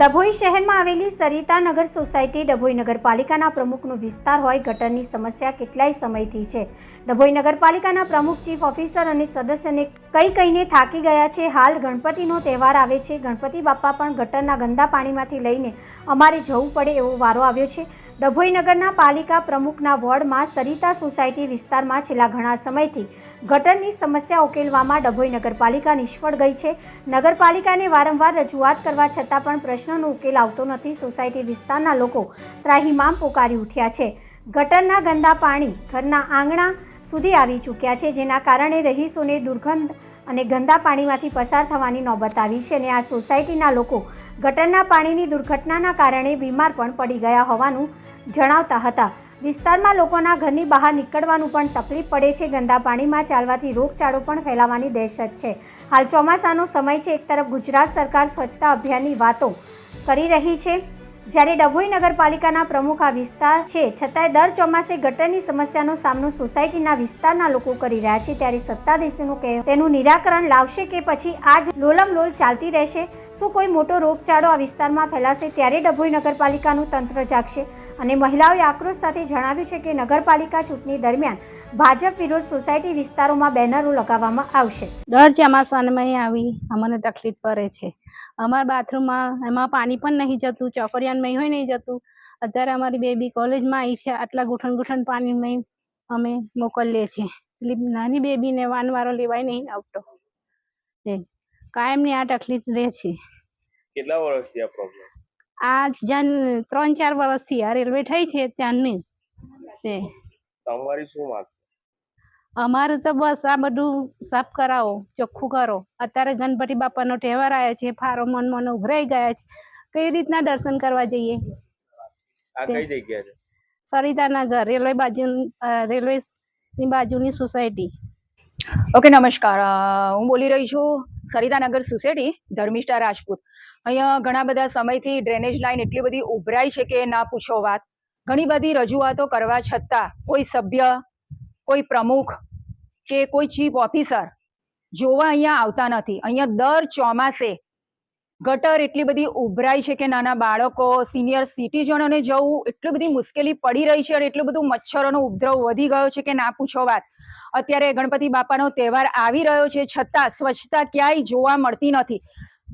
ડભોઈ શહેરમાં આવેલી સરિતાનગર સોસાયટી ડભોઈ નગરપાલિકાના પ્રમુખનો વિસ્તાર હોય, ગટરની સમસ્યા કેટલાય સમયથી છે. ડભોઈ નગરપાલિકાના પ્રમુખ, ચીફ ઓફિસર અને સદસ્યને કઈ કઈને થાકી ગયા છે. હાલ ગણપતિનો તહેવાર આવે છે. ગણપતિ બાપ્પા પણ ગટરના ગંદા પાણીમાંથી લઈને અમારે જવું પડે એવો વારો આવ્યો છે. ડભોઈ નગરના પાલિકા પ્રમુખના વોર્ડમાં સરિતા સોસાયટી વિસ્તારમાં છેલ્લા ઘણા સમયથી ગટરની સમસ્યા ઉકેલવામાં ડભોઈ નગરપાલિકા નિષ્ફળ ગઈ છે. નગરપાલિકાને વારંવાર રજૂઆત કરવા છતાં પણ પ્રશ્નનો ઉકેલ આવતો નથી. સોસાયટી વિસ્તારના લોકો ત્રાહિમામ પોકારી ઉઠ્યા છે. ગટરના ગંદા પાણી ઘરના આંગણા સુધી આવી ચૂક્યા છે, જેના કારણે રહીશોને દુર્ગંધ અને ગંદા પાણીમાંથી પસાર થવાની નોબત આવી છે અને આ સોસાયટીના લોકો ગટરના પાણીની દુર્ઘટનાના કારણે બીમાર પણ પડી ગયા હોવાનું જણાવતા હતા. વિસ્તારમાં લોકોના ઘરની બહાર નીકળવાનું પણ તકલીફ પડે છે. ગંદા પાણીમાં ચાલવાથી રોગચાળો પણ ફેલાવાની દહેશત છે. હાલ ચોમાસાનો સમય છે. એક તરફ ગુજરાત સરકાર સ્વચ્છતા અભિયાનની વાતો કરી રહી છે. જ્યારે ડભોઈ નગરપાલિકાના પ્રમુખ આ વિસ્તાર છે, છતાંય દર ચોમાસે ગટરની સમસ્યાનો સામનો સોસાયટીના વિસ્તારના લોકો કરી રહ્યા છે. ત્યારે સત્તાધીશોનું કે તેનું નિરાકરણ લાવશે કે પછી આ જ લોલમલોલ ચાલતી રહેશે? શું કોઈ મોટો રોગચાળો આ વિસ્તારમાં ફેલાશે ત્યારે ડભોઈ નગરપાલિકાનું તંત્ર જાગશે. અને મહિલાઓએ આક્રોશ સાથે જણાવ્યું છે કે નગરપાલિકા ચૂંટણી દરમિયાન ભાજપ વિરોધ સોસાયટી વિસ્તારોમાં બેનરો લગાવવામાં આવશે. દર ચોમાસામાં આવી. અમને તકલીફ પડે છે. અમારા બાથરૂમમાં એમાં પાણી પણ નહીં જતું ચોકરિયાનમાં હોય નહીં જતું. અત્યારે અમારી બેબી કોલેજમાં આવી છે. આટલા ગુઠણ ગુઠણ પાણીમાં અમે મોકલીએ છીએ. નાની બેબીને વાનવારો લેવાય નહીં આવતો. કાયમની આ તકલીફ રહે છે. કેટલા વર્ષથી આ પ્રોબ્લેમ આ જન ત્રણ ચાર વર્ષથી આ રેલવે થઈ છે ત્યાંની. તે તમારી શું માંગ અમારે તો બસ આ બધું સાફ કરાવો ચોખ્ખું કરો. અત્યારે ગણપતિ બાપાનો તહેવાર આવ્યો છે ફારો મન મન ઉભરાઈ ગયા છે. કઈ રીતના દર્શન કરવા જઈએ? આ કઈ જગ્યા છે? સરિતાનગર રેલવે બાજુ રેલવે ની બાજુની સોસાયટી. ઓકે નમસ્કાર. હું બોલી રહી છું સરિતાનગર સોસાયટી ધર્મિષ્ઠા રાજપૂત. અહીંયા ઘણા બધા સમયથી ડ્રેનેજ લાઈન એટલી બધી ઉભરાઈ છે કે ના પૂછો વાત. ઘણી બધી રજૂઆતો કરવા છતાં કોઈ સભ્ય, કોઈ પ્રમુખ કે કોઈ ચીફ ઓફિસર જોવા અહીંયા આવતા નથી. અહીંયા દર ચોમાસે ગટર એટલી બધી ઉભરાઈ છે કે નાના બાળકો સિનિયર સિટીઝનોને જવું એટલી બધી મુશ્કેલી પડી રહી છે અને એટલું બધું મચ્છરોનો ઉપદ્રવ વધી ગયો છે કે ના પૂછો વાત. અત્યારે ગણપતિ બાપાનો તહેવાર આવી રહ્યો છે, છતાં સ્વચ્છતા ક્યાંય જોવા મળતી નથી.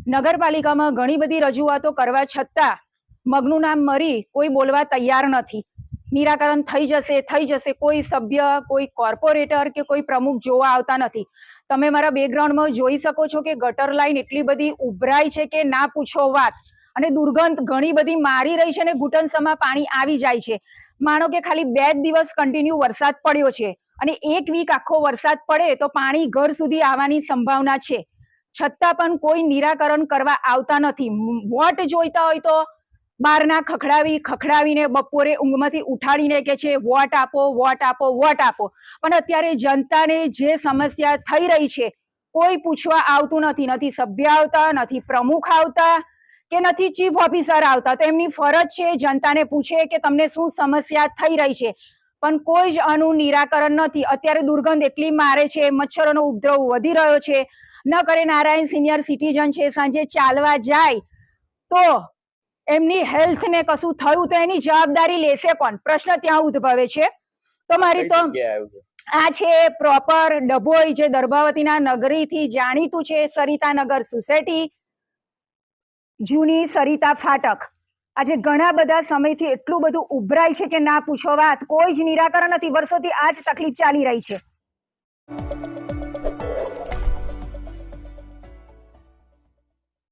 નગરપાલિકામાં ઘણી બધી રજૂઆતો કરવા છતાં મગનું નામ મરી કોઈ બોલવા તૈયાર નથી. નિરાકરણ થઈ જશે થઈ જશે. કોઈ સભ્ય, કોઈ કોર્પોરેટર કે કોઈ પ્રમુખ જોવા આવતા નથી. તમે મારા બેકગ્રાઉન્ડમાં જોઈ શકો છો કે ગટર લાઈન એટલી બધી ઉભરાય છે કે ના પૂછો વાત. અને દુર્ગંધ ઘણી બધી મારી રહી છે અને ઘૂંટણસમાં પાણી આવી જાય છે. માનો કે ખાલી બે જ દિવસ કન્ટિન્યુ વરસાદ પડ્યો છે અને એક વીક આખો વરસાદ પડે તો પાણી ઘર સુધી આવવાની સંભાવના છે. છતાં પણ કોઈ નિરાકરણ કરવા આવતા નથી. વોટ જોઈતા હોય તો બહારના ખખડાવી, ખખડાવીને બપોરે ઊંઘમાંથી ઉઠાડીને કે છે, વોટ આપો વોટ આપો વોટ આપો. પણ અત્યારે જનતાને જે સમસ્યા થઈ રહી છે, કોઈ પૂછવા આવતું નથી. નથી સભ્ય આવતા, નથી પ્રમુખ આવતા કે નથી ચીફ ઓફિસર આવતા. તો એમની ફરજ છે, જનતાને પૂછે કે તમને શું સમસ્યા થઈ રહી છે. પણ કોઈ જ આનું નિરાકરણ નથી. અત્યારે દુર્ગંધ એટલી મારે છે, મચ્છરોનો ઉપદ્રવ વધી રહ્યો છે. ન કરે નારાયણ સિનિયર સિટીઝન છે, સાંજે ચાલવા જાય તો એમની હેલ્થને કશું થયું તો એની જવાબદારી લેશે કોણ? પ્રશ્ન ત્યાં ઉદ્ભવે છે. તો મારી તો આ છે પ્રોપર ડભોઈ જે દર્ભાવતીના નગરીથી જાણીતું છે સરિતાનગર સોસાયટી જૂની સરિતા ફાટક. આજે ઘણા બધા સમયથી એટલું બધું ઉભરાય છે કે ના પૂછો વાત. કોઈ જ નિરાકરણ નથી. વર્ષોથી આ જ તકલીફ ચાલી રહી છે.